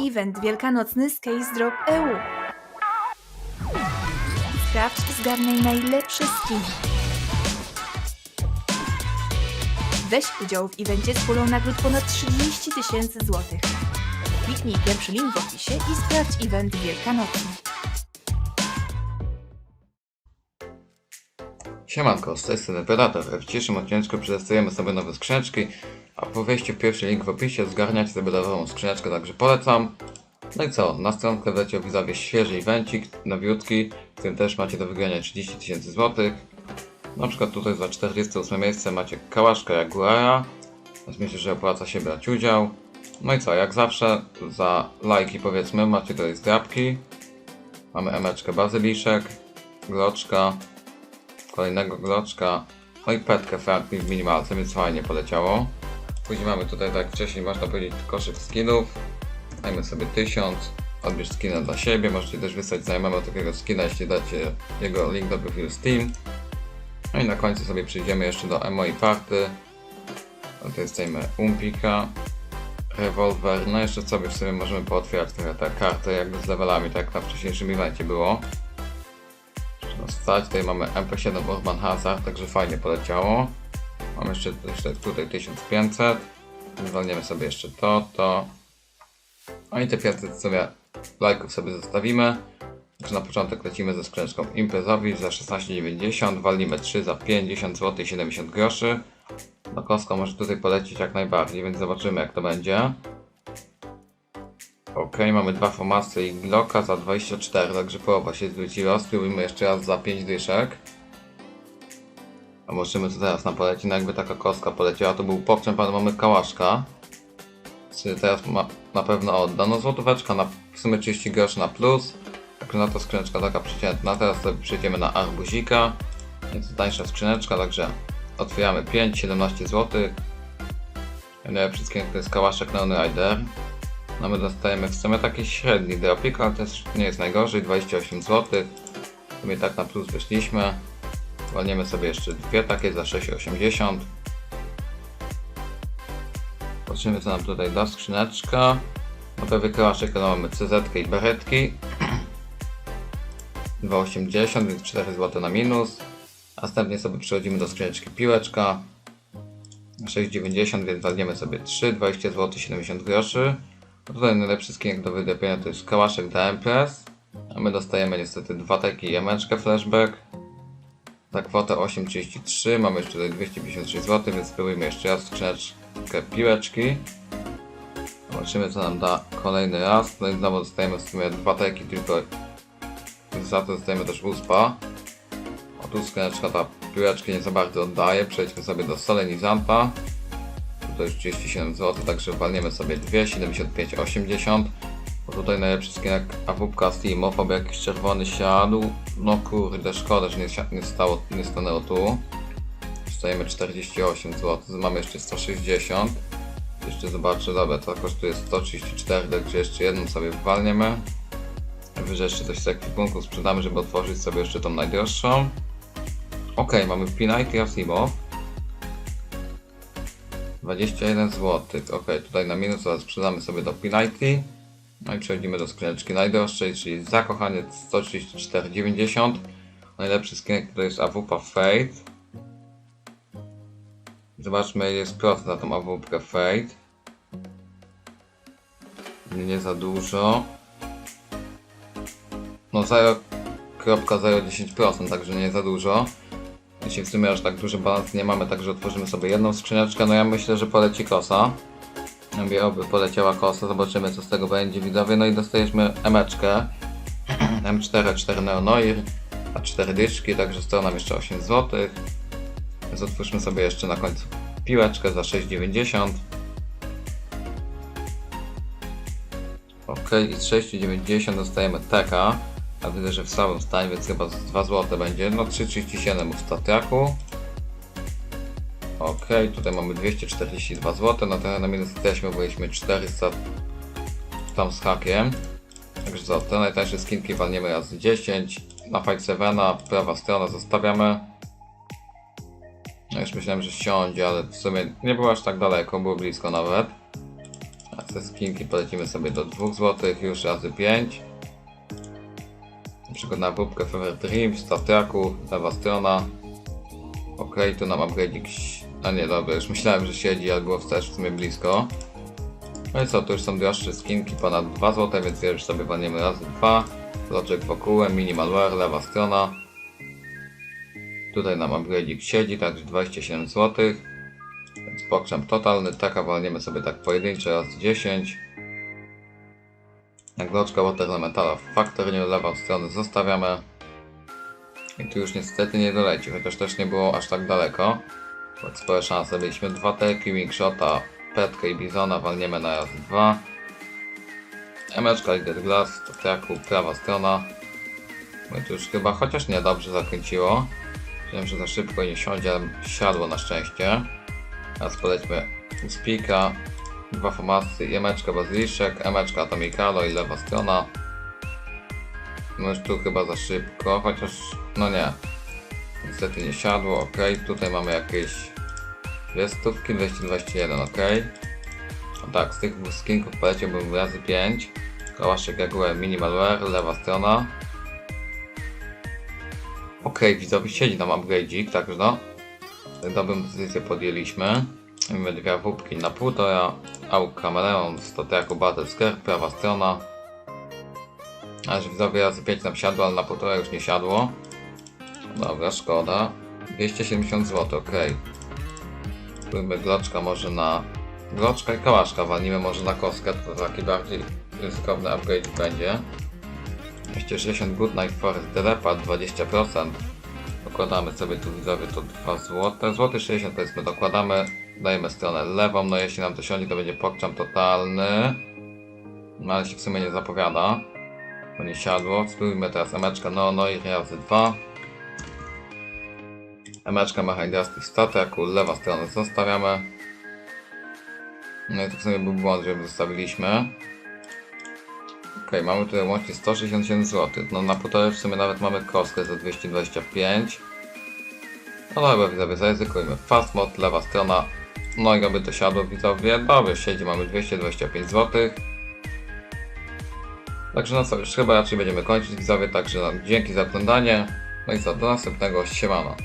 Event wielkanocny z Case Drop EU. Sprawdź i zgarnij najlepszy skin. Weź udział w evencie z pulą nagród ponad 30 tysięcy złotych. Kliknij pierwszy link w opisie i sprawdź event wielkanocny. Siemanko, z tej strony Predator. W dzisiejszym odcinku przetestujemy sobie nowe skrzyneczki, a po wejściu pierwszy link w opisie zgarniacie sobie darową skrzyneczkę, także polecam. No i co, na stronkę wleciał widzowie świeży evencik, nowiutki, w którym też macie do wygrania 30 tysięcy złotych. Na przykład tutaj za 48 miejsce macie kałaszka Jaguara, więc myślę, że opłaca się brać udział. No i co, jak zawsze za lajki powiedzmy macie tutaj zdrabki, mamy emeczkę bazyliszek, gloczka, kolejnego gloczka, no i petkę Franklin w minimalce, więc fajnie poleciało. Później mamy tutaj, tak jak wcześniej można powiedzieć, koszyk skinów. Dajmy sobie 1000, odbierz skina dla siebie, możecie też wysłać znajomemu takiego skina, jeśli dacie jego link do profilu Steam. No i na końcu sobie przyjdziemy jeszcze do i Party. No to Umpika, rewolwer, no jeszcze sobie w sumie możemy pootwierać trochę te karty jakby z levelami, tak jak na wcześniejszym evencie było. Stać, tutaj mamy MP7 Urban Hazard, także fajnie poleciało. Mamy jeszcze, jeszcze tutaj 1500. Zwolnimy sobie jeszcze to, to. No i te 500 sobie lajków sobie zostawimy. Także na początek lecimy ze skrzyneczką imprezowi za 16,90. Walimy 3 za 50 zł i 70 groszy. No kostka może tutaj polecieć jak najbardziej, więc zobaczymy jak to będzie. Ok, mamy dwa formasy i Glocka za 24, także połowa się zwróciła. Spróbujmy jeszcze raz za 5 dyszek. Zobaczymy co teraz nam poleci. No jakby taka kostka poleciała, to był pokczem, ale mamy kałaszka. Czyli teraz ma, na pewno odda. No złotóweczka na w sumie 30 groszy na plus. Także na to skrzyneczka taka przeciętna. Teraz sobie przejdziemy na arbuzika. Jest tańsza skrzyneczka, także otwieramy 5, 17 zł. Najlepszy skin to jest kałaszek Neon Rider. No my dostajemy w sumie taki średni dropik, ale też nie jest najgorzej, 28 zł. W sumie tak na plus wyszliśmy. Walniemy sobie jeszcze dwie takie za 6,80. Patrzymy co nam tutaj da skrzyneczka. To wykrywaczek no mamy CZ i beretki. 2,80 więc 4 zł na minus. Następnie sobie przechodzimy do skrzyneczki piłeczka. 6,90 więc walniemy sobie 3, 20 zł 70 groszy. No tutaj najlepszy skin do wydrobienia to jest kałaszek dla. A my dostajemy niestety dwa takie jameczkę flashback. Za kwotę 8,33 mamy jeszcze tutaj 256 zł, więc spróbujmy jeszcze raz skrzyneczkę piłeczki. Zobaczymy co nam da kolejny raz. No i znowu dostajemy w sumie dwa teki tylko. Za to dostajemy też uspa. O tu skrzyneczka ta piłeczki nie za bardzo oddaje. Przejdźmy sobie do solenizanta to jest 37 zł, także walniemy sobie 2, 75, 80. Bo tutaj najlepszy skinek AWP Steamow, aby jakiś czerwony siadł. No kurde, szkoda, że nie, nie, stało, nie stanęło tu. Dostajemy 48 zł, mamy jeszcze 160. Jeszcze zobaczę, dobra, to kosztuje 134, także jeszcze jedną sobie walniemy. Wyżej jeszcze coś z ekwipunku sprzedamy, żeby otworzyć sobie jeszcze tą najdroższą. Ok, mamy Pinite i Asimow. 21 zł. Ok, tutaj na minus teraz sprzedamy sobie do Pinity. No i przechodzimy do skrzyneczki najdroższej, czyli zakochaniec 134,90. Najlepszy skinek to jest AWP Fade. Zobaczmy jest procent na tą AWP Fade. Nie, nie za dużo. No 0,010%, także nie za dużo. Jeśli w sumie aż tak duży balans nie mamy, także otworzymy sobie jedną skrzyneczkę. No ja myślę, że poleci kosa. Mówię, oby poleciała kosa, zobaczymy co z tego będzie widzowie. No i dostajemy emeczkę. M4, 4 Neonoir, a 4 dyszki, także stoi nam jeszcze 8 zł. Więc otwórzmy sobie jeszcze na końcu piłeczkę za 6,90. Ok, i z 6,90 dostajemy TK. A widzę, że w słabym stanie, więc chyba z 2 zł będzie. No 3,37 u statiaku. Ok, tutaj mamy 242 zł. Na minus jesteśmy, byliśmy 400 tam z hakiem. Także co, te najtańsze skinki walniemy raz 10. Na Fight 7, prawa strona zostawiamy. No już myślałem, że siądzie, ale w sumie nie było aż tak daleko, było blisko nawet. te skinki polecimy sobie do 2 zł, już razy 5. Na przykład na próbkę Fever Dream, Statiaku, lewa strona. Ok, tu nam upgrade'ik... A nie, dobra, już myślałem, że siedzi, ale było też w sumie blisko. No i co, tu już są droższe skinki, ponad 2 zł, więc je już sobie walniemy razy 2. Loczek wokół, minimalware, lewa strona. Tutaj nam upgrade'ik siedzi, także 27 zł. Więc pokrzem totalny, taka walniemy sobie tak pojedynczo raz 10. Nagloczka Water Elementala w faktornie lewą stronę zostawiamy. I tu już niestety nie doleci, chociaż też nie było aż tak daleko. Bo spore szanse. Byliśmy dwa teki, Wingshota, Petkę i Bizona walniemy na raz dwa. Emeczka Leader Glass, Totiaku, prawa strona. No i tu już chyba, chociaż nie, dobrze zakręciło. Wiem, że za szybko nie siądzie, ale siadło na szczęście. Teraz polećmy Spika, dwa formacje, Emeczka Bazyliszek, Emeczka Atomikalo i lewa strona. No już tu chyba za szybko, chociaż no nie. Niestety nie siadło, ok. Tutaj mamy jakieś dwie stówki, 221, ok. No tak, z tych skinków poleciłbym razy 5. Kałaszek Jaguar Minimalware, lewa strona. Ok, widzowie, siedzi nam upgrade'ik, także no. Dobrą decyzję podjęliśmy. Mamy dwie wódki na półtora. Auk Kameleon, Stoteaku Battle Scare, prawa strona. Aż widzowie razy 5 nam siadło, ale na półtora już nie siadło. Dobra, szkoda. 270 zł, ok. Spróbujmy gloczka może na... Gloczka i kałaszka walnimy może na kostkę, to taki bardziej ryzykowny upgrade będzie. 260 Good Night Forest Telepad 20%. Dokładamy sobie tu widzowie to 2 zł. Złoty 60 powiedzmy dokładamy. Dajemy stronę lewą, no jeśli nam to siądzie to będzie pokczam totalny. No ale się w sumie nie zapowiada. Bo nie siadło. Spróbujmy teraz emeczka no no i razy 2. Emeczka Mechanidrastic Stataku, lewa strona zostawiamy. No i to w sumie był błąd, że zostawiliśmy. Okej, mamy tutaj łącznie 167 zł. No na półtorej w sumie nawet mamy kostkę za 225. No dobra widzowie, zaryzykujmy. Fast mod, lewa strona. No i aby to siadło widzowie. Dobrze, siedzi, mamy 225 zł. Także no co, już chyba raczej będziemy kończyć widzowie, także no, dzięki za oglądanie. No i co, do następnego, siemano.